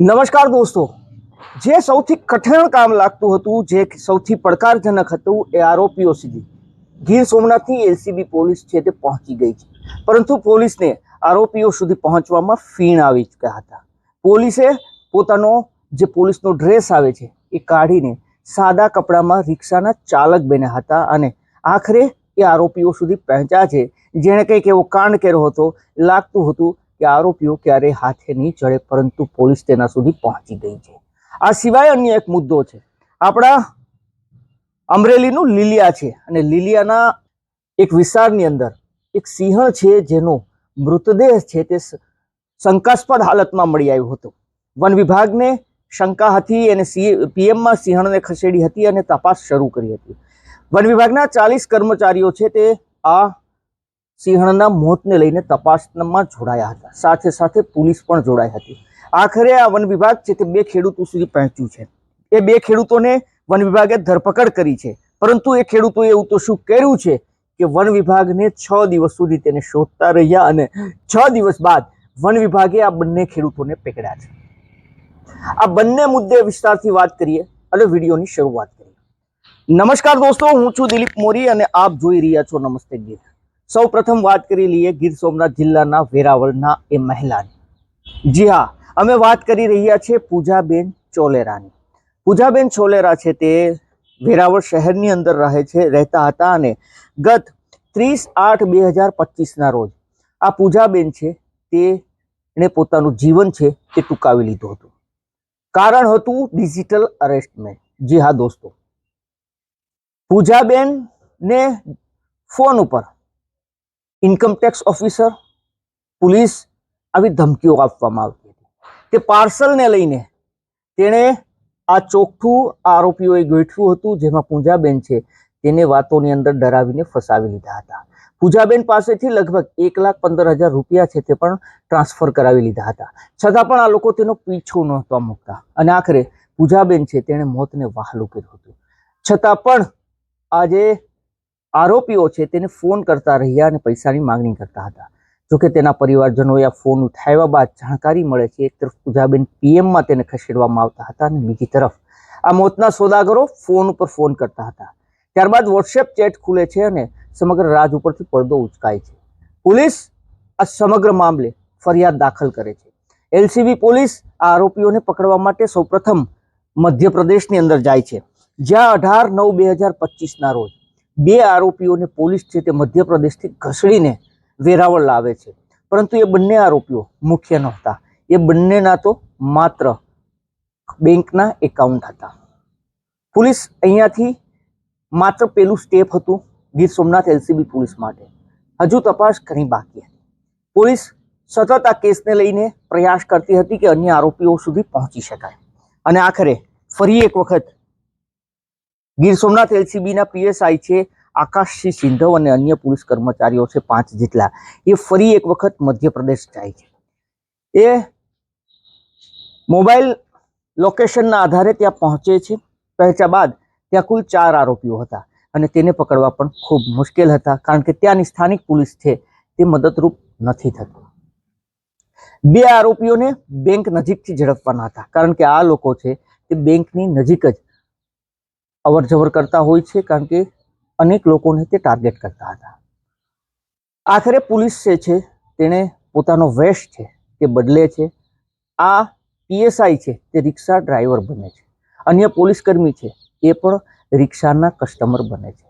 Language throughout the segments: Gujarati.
નમસ્કાર દોસ્તો. જે સૌથી કઠણ કામ લાગતું હતું, જે સૌથી પડકારજનક હતું, એ આરોપીઓ સુધી. ગીર સોમનાથની એલસીબી પોલીસ છે તે પહોંચી ગઈ છે. પરંતુ પોલીસને આરોપીઓ સુધી પહોંચવામાં ફીણ આવી ચૂક્યા હતા. પોલીસે પોતાનો જે પોલીસનો ડ્રેસ આવે છે, એ કાઢીને સાદા કપડામાં રિક્ષાના ચાલક બન્યા હતા અને આખરે એ આરોપીઓ સુધી પહોંચ્યા છે. જેણે કંઈક એવો કાંડ કર્યો હતો, લાગતું હતું કે આરોપીઓ ક્યારેય હાથે નહીં ચડે, પરંતુ પોલીસ તેના સુધી પહોંચી ગઈ છે. આ સિવાય અન્ય એક મુદ્દો છે. આપણા અમરેલીનું લીલિયા છે અને લીલિયાના એક વિસ્તારની અંદર એક સિંહ છે જેનો મૃતદેહ છે તે શંકાસ્પદ હાલતમાં મળી આવ્યો હતો. વન વિભાગને શંકા હતી અને પીએમમાં સિંહણને ખસેડી હતી અને તપાસ શરૂ કરી હતી. વન વિભાગના ચાલીસ કર્મચારીઓ છે તે આ સિંહણના મોતને લઈને તપાસમાં જોડાયા હતા. સાથે સાથે પોલીસ પણ જોડાઈ હતી. આખરે આ વન વિભાગ છે તે બે ખેડૂતો સુધી પહોંચ્યું છે. એ બે ખેડૂતોને વન વિભાગે ધરપકડ કરી છે. પરંતુ એ ખેડૂતોએ એવું તો શું કર્યું છે કે વન વિભાગને છ દિવસ સુધી તેને શોધતા રહ્યા અને છ દિવસ બાદ વન વિભાગે આ બંને ખેડૂતોને પકડ્યા છે. આ બંને મુદ્દે વિસ્તારથી વાત કરીએ અને વિડીયોની શરૂઆત કરીએ. નમસ્કાર દોસ્તો, હું છું દિલીપ મોરી અને આપ જોઈ રહ્યા છો નમસ્તે ગીર સૌ પ્રથમ વાત કરી લઈએ ગીર સોમનાથ જિલ્લાના વેરાવળના એ મહિલાની. જી હા, અમે વાત કરી રહ્યા છીએ પૂજાબેન ચોલેરાની. પૂજાબેન ચોલેરા છે તે વેરાવળ શહેરની અંદર રહે છે, રહેતા હતા અને ગત ત્રીસ આઠ બે હજાર પચીસના રોજ આ પૂજાબેન છે તે એણે પોતાનું જીવન છે તે ટૂંકાવી લીધું હતું. કારણ હતું ડિજિટલ અરેસ્ટમેન્ટ. જી હા દોસ્તો. પૂજાબેન ને ફોન ઉપર ઇન્કમટેક્સ ઓફિસર પોલીસ આવી ધમકીઓ આપવામાં આવતી હતી. તે પાર્સલને લઈને તેણે આ ચોખ્ઠું આરોપીઓએ ગોઠવ્યું હતું, જેમાં પૂંજાબેન છે. તેને વાતોની અંદર ડરાવીને ફસાવી લીધા હતા. પૂજાબેન પાસેથી લગભગ એક લાખ પંદર હજાર રૂપિયા છે તે પણ ટ્રાન્સફર કરાવી લીધા હતા. છતાં પણ આ લોકો તેનો પીછો નહોતા મૂકતા. અને આખરે પૂજાબેન છે તેણે મોતને વહાલું કર્યું હતું. છતાં પણ આજે આરોપીઓ છે તેને ફોન કરતા રહ્યા અને પૈસાની માંગણી કરતા હતા. જોકે તેના પરિવારજનોએ આ ફોન ઉઠાવ્યા બાદ જાણકારી મળે છે એક તરફ પૂજાબેન પીએમમાં તેને ખસેડવામાં આવતા હતા અને બીજી તરફ આ મોતના સોદાગરો ફોન ઉપર ફોન કરતા હતા. ત્યારબાદ વોટ્સએપ ચેટ ખુલે છે અને સમગ્ર રાજ ઉપરથી પડદો ઉચકાય છે. પોલીસ આ સમગ્ર મામલે ફરિયાદ દાખલ કરે છે. એલસીબી પોલીસ આ આરોપીઓને પકડવા માટે સૌપ્રથમ મધ્યપ્રદેશની અંદર જાય છે. જ્યાં અઢાર નવ બે હજાર પચીસના રોજ બે આરોપીઓને પોલીસ છે તે મધ્યપ્રદેશથી ઘસડીને વેરાવળ લાવે છે. પરંતુ એ બંને આરોપીઓ મુખ્ય નહોતા. એ બંનેના તો માત્ર બેંકના એકાઉન્ટ હતા. પોલીસ અહીંયાથી માત્ર પેલું સ્ટેપ હતું ગીર સોમનાથ એલસીબી પોલીસ માટે. હજુ તપાસ ઘણી બાકી હતી. પોલીસ સતત આ કેસને લઈને પ્રયાસ કરતી હતી કે અન્ય આરોપીઓ સુધી પહોંચી શકાય. અને આખરે ફરી એક વખત ગીર સોમનાથ એલસીબીના પીએસઆઈ છે, આકાશસિંહ સિંધવ અને અન્ય પોલીસ કર્મચારીઓ છે પાંચ જેટલા. એ ફરી એક વખત મધ્યપ્રદેશ જાય છે. એ મોબાઈલ લોકેશનના આધારે ત્યાં પહોંચે છે. પહોંચ્યા બાદ ત્યાં કુલ ચાર આરોપીઓ હતા અને તેને પકડવા પણ ખૂબ મુશ્કેલ હતા, કારણ કે ત્યાંની સ્થાનિક પોલીસ છે તે મદદરૂપ નથી થતું. બે આરોપીઓને બેંક નજીકથી ઝડપવાના હતા, કારણ કે આ લોકો છે તે બેંકની નજીક જ અવર જવર કરતા હોય છે કારણ કે અનેક લોકોને તે ટાર્ગેટ કરતા હતા. આખરે પોલીસ જે છે તેણે પોતાનો વેશ છે તે બદલે છે. આ પીએસઆઈ છે તે રિક્ષા ડ્રાઈવર બને છે. અન્ય પોલીસ કર્મી છે એ પણ રિક્ષાના કસ્ટમર બને છે.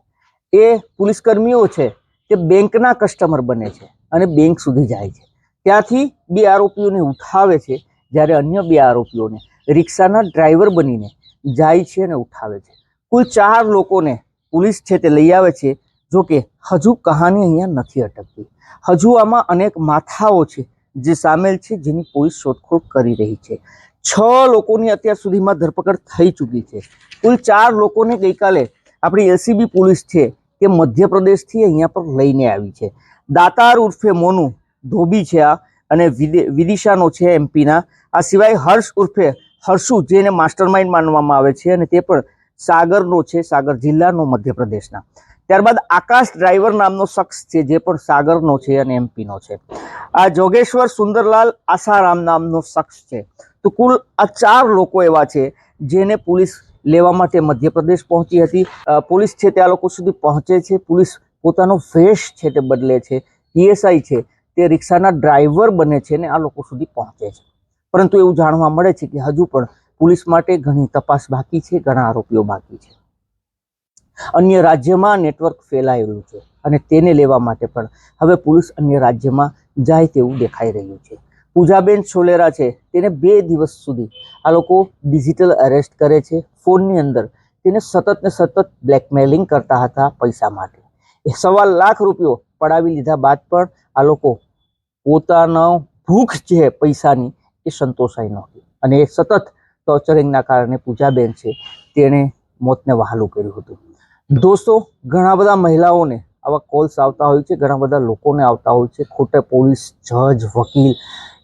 એ પોલીસ કર્મીઓ છે તે બેંકના કસ્ટમર બને છે અને બેંક સુધી જાય છે. ત્યાંથી બે આરોપીઓને ઉઠાવે છે જ્યારે અન્ય બે આરોપીઓને રિક્ષાના ડ્રાઈવર બનીને જાય છે અને ઉઠાવે છે. કુલ ચાર લોકોને પોલીસ છે તે લઈ આવે છે, જો કે હજુ કહાની અહીંયા નથી અટકતી. હજુ આમાં અનેક માથાઓ છે જે સામેલ છે, જેની પોલીસ શોધખોળ કરી રહી છે. છ લોકોની અત્યાર સુધીમાં ધરપકડ થઈ ચૂકી છે. કુલ ચાર લોકોને ગઈકાલે આપણી એલસીબી પોલીસ છે તે મધ્યપ્રદેશથી અહીંયા પર લઈને આવી છે. દાતાર ઉર્ફે મોનુ ધોબી છે આ અને વિદે- વિદિશાનો છે એમપીના. આ સિવાય હર્ષ ઉર્ફે હર્ષુ, જેને માસ્ટર માઇન્ડ માનવામાં આવે છે અને તે પણ સાગરનો છે, સાગર જિલ્લાનો મધ્યપ્રદેશના. ત્યારબાદ આકાશ ડ્રાઈવર નામનો શખ્સ છે, જે પણ સાગરનો છે અને એમપીનો છે. આ જોગેશ્વર સુંદરલાલ આસારામ નામનો શખ્સ છે. તો કુલ આ ચાર લોકો એવા છે, જેને પોલીસ લેવા માટે મધ્યપ્રદેશ પહોંચી હતી. પોલીસ છે તે આ લોકો સુધી પહોંચે છે. પોલીસ પોતાનો વેશ છે તે બદલે છે. પીએસઆઈ છે તે રિક્ષાના ડ્રાઈવર બને છે ને આ લોકો સુધી પહોંચે છે. પરંતુ એવું જાણવા મળે છે કે હજુ પણ પોલીસ માટે ઘણી તપાસ બાકી છે, ઘણા આરોપીઓ બાકી છે. અન્ય રાજ્યમાં નેટવર્ક ફેલાયેલું છે અને તેને લેવા માટે પણ હવે પોલીસ અન્ય રાજ્યમાં જાય તેવું દેખાઈ રહ્યું છે. પૂજાબેન છોલેરા છે, તેને બે દિવસ સુધી આ લોકો ડિજિટલ અરેસ્ટ કરે છે. ફોનની અંદર તેને સતત ને સતત બ્લેકમેલિંગ કરતા હતા પૈસા માટે. એ સવા લાખ રૂપિયો પડાવી લીધા બાદ પણ આ લોકો પોતાનો ભૂખ છે પૈસાની એ સંતોષાઈ નહોતી અને એ સતત ટોર્ચરિંગના કારણે પૂજાબેન છે, તેણે મોતને વહાલું કર્યું હતું. દોસ્તો, ઘણા બધા મહિલાઓને આવા કોલ્સ આવતા હોય છે, ઘણા બધા લોકોને આવતા હોય છે, ખોટે પોલીસ, જજ, વકીલ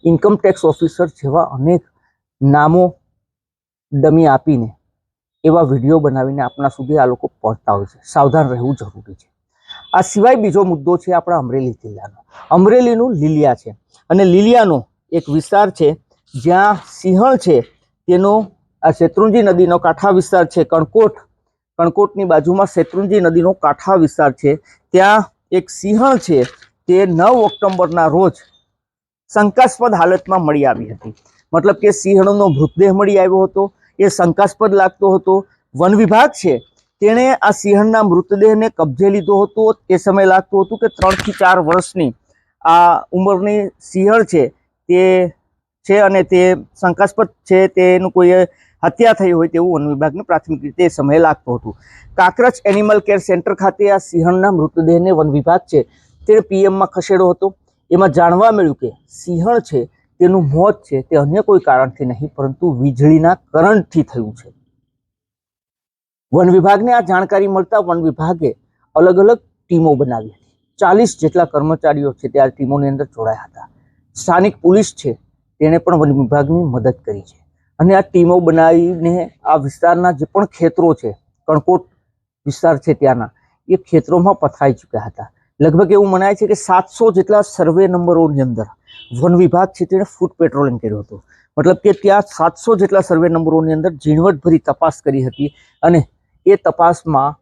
ઇન્કમ ટેક્સ ઓફિસર જેવા અનેક નામો ડમી આપીને એવા વીડિયો બનાવીને આપણા સુધી આ લોકો પહોંચતા હોય છે. સાવધાન રહેવું જરૂરી છે. આ સિવાય બીજો મુદ્દો છે આપણા અમરેલી જિલ્લાનો અમરેલીનું લીલિયા છે. અને લીલિયાનો એક વિસ્તાર છે, જ્યાં સિંહણ છે તેનો આ શેત્રુંજી નદીનો કાંઠા વિસ્તાર છે, કણકોટ. કણકોટની બાજુમાં શેત્રુંજી નદીનો કાંઠા વિસ્તાર છે. ત્યાં એક સિંહણ છે, તે નવ ઓક્ટોબરના રોજ શંકાસ્પદ હાલતમાં મળી આવી હતી. મતલબ કે સિંહણનો મૃતદેહ મળી આવ્યો હતો, એ શંકાસ્પદ લાગતો હતો. વન વિભાગ છે, તેણે આ સિંહણના મૃતદેહને કબજે લીધો હતો. તે સમય લાગતું હતું કે ત્રણથી ચાર વર્ષની આ ઉંમરની સિંહણ છે, તે છે અને તે શંકાસ્પદ છે, તેનું કોઈ હત્યા થઈ હોય તેવું વન વિભાગને પ્રાથમિક રીતે એ સમયે લાગતું હતું. કાકરચ એનિમલ કેર સેન્ટર ખાતે આ સિંહણના મૃતદેહને વન વિભાગ છે તે પીએમમાં ખસેડ્યો હતો. એમાં જાણવા મળ્યું કે સિંહણ છે, તેનું મોત છે, તે અન્ય કોઈ કારણથી નહીં, પરંતુ વીજળીના કરંટથી થયું છે. વન વિભાગને આ જાણકારી મળતા વન વિભાગે અલગ અલગ ટીમો બનાવી હતી. ચાલીસ જેટલા કર્મચારીઓ છે તે આ ટીમોની અંદર જોડાયા હતા. સ્થાનિક પોલીસ છે તેણે પણ વન વિભાગની મદદ કરી છે. અને આ ટીમો બનાવીને આ વિસ્તારના જે પણ ખેતરો છે, કણકોટ વિસ્તાર છે ત્યાંના, એ ખેતરોમાં પથરાઈ ચૂક્યા હતા. લગભગ એવું મનાય છે કે સાતસો જેટલા સર્વે નંબરોની અંદર વન વિભાગ છે તેણે ફૂટ પેટ્રોલિંગ કર્યું હતું. મતલબ કે ત્યાં સાતસો જેટલા સર્વે નંબરોની અંદર ઝીણવટભરી તપાસ કરી હતી અને એ તપાસમાં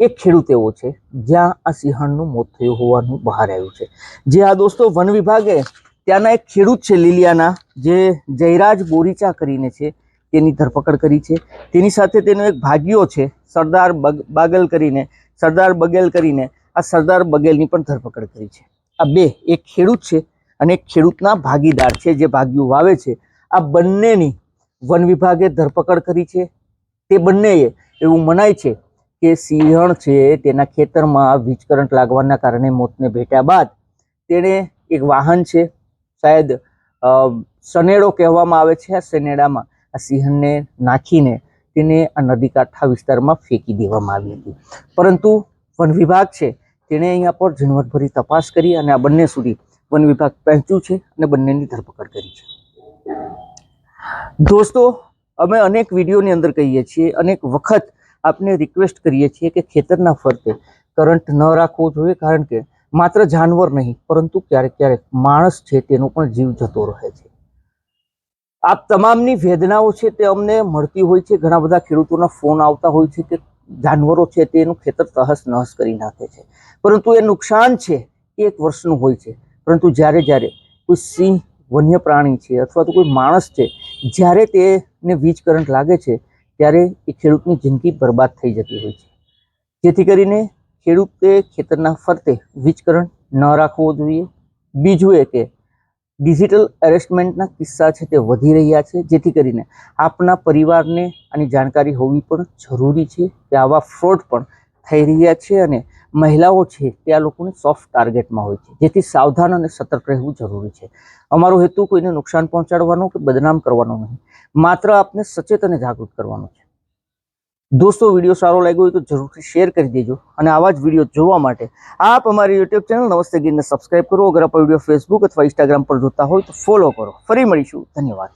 એક ખેડૂત એવો છે, જ્યાં આ સિંહણનું મોત થયું હોવાનું બહાર આવ્યું છે. જે આ દોસ્તો વન વિભાગે ત્યાંના એક ખેડૂત છે લીલિયાના, જે જયરાજ બોરીચા કરીને છે, તેની ધરપકડ કરી છે. તેની સાથે તેનો એક ભાગ્યો છે, સરદાર બગ, બાગલ કરીને, સરદાર બગેલ કરીને, આ સરદાર બગેલની પણ ધરપકડ કરી છે. આ બે, એક ખેડૂત છે અને એક ખેડૂતના ભાગીદાર છે, જે ભાગ્યું વાવે છે. આ બંનેની વન વિભાગે ધરપકડ કરી છે. તે બંનેએ એવું મનાય છે કે સિંહણ છે, તેના ખેતરમાં વીજ કરંટ લાગવાના કારણે મોતને ભેટ્યા બાદ તેણે એક વાહન છે શાયદ શનેડો કહેવામાં આવે છે આ સનેડામાં. આ સિંહણને નાખીને તેને આ નદી કાંઠા વિસ્તારમાં ફેંકી દેવામાં આવી હતી. પરંતુ વન વિભાગ છે, તેણે અહીંયા પર ઝીણવટભરી તપાસ કરી અને આ બંને સુધી વન વિભાગ પહોંચ્યું છે અને બંનેની ધરપકડ કરી છે. દોસ્તો, અમે અનેક વિડીયોની અંદર કહીએ છીએ, અનેક વખત આપને રિક્વેસ્ટ કરીએ છીએ કે ખેતરના ફરતે કરંટ ન રાખવો જોઈએ, કારણ કે માત્ર જાનવર નહીં, પરંતુ ક્યારેક ક્યારેક માણસ છે તેનો પણ જીવ જતો રહે છે. આ તમામની વેદનાઓ છે તે અમને મળતી હોય છે. ઘણા બધા ખેડૂતોના ફોન આવતા હોય છે કે જાનવરો છે તેનું ખેતર તહસ નહસ કરી નાખે છે. પરંતુ એ નુકસાન છે એ એક વર્ષનું હોય છે. પરંતુ જ્યારે જ્યારે કોઈ સિંહ વન્ય પ્રાણી છે અથવા તો કોઈ માણસ છે, જ્યારે તેને વીજ કરંટ લાગે છે, ત્યારે એ ખેડૂતની જિંદગી બરબાદ થઈ જતી હોય છે. જેથી કરીને ખેડૂતે ખેતરના ફરતે વીજકરણ ન રાખવો જોઈએ. બીજું એ કે ડિજિટલ એરેસ્ટમેન્ટના કિસ્સા છે તે વધી રહ્યા છે. જેથી કરીને આપના પરિવારને આની જાણકારી હોવી પણ જરૂરી છે કે આવા ફ્રોડ પણ થઈ રહ્યા છે અને મહિલાઓ છે તે આ લોકોને સોફ્ટ ટાર્ગેટમાં હોય છે. જેથી સાવધાન અને સતર્ક રહેવું જરૂરી છે. અમારો હેતુ કોઈને નુકસાન પહોંચાડવાનો કે બદનામ કરવાનો નહીં. માત્ર આપને સચેત અને જાગૃત કરવાનો છે. દોસ્તો, વીડિયો સારો લાગ્યો હોય તો જરૂરથી શેર કરી દેજો અને આવા જ વીડિયો જોવા માટે આપ અમારી યુટ્યુબ ચેનલ નમસ્તે ગીરને સબસ્ક્રાઇબ કરો. અગર આપ વીડિયો ફેસબુક અથવા ઇન્સ્ટાગ્રામ પર જોતા હોય તો ફોલો કરો. ફરી મળીશું. ધન્યવાદ.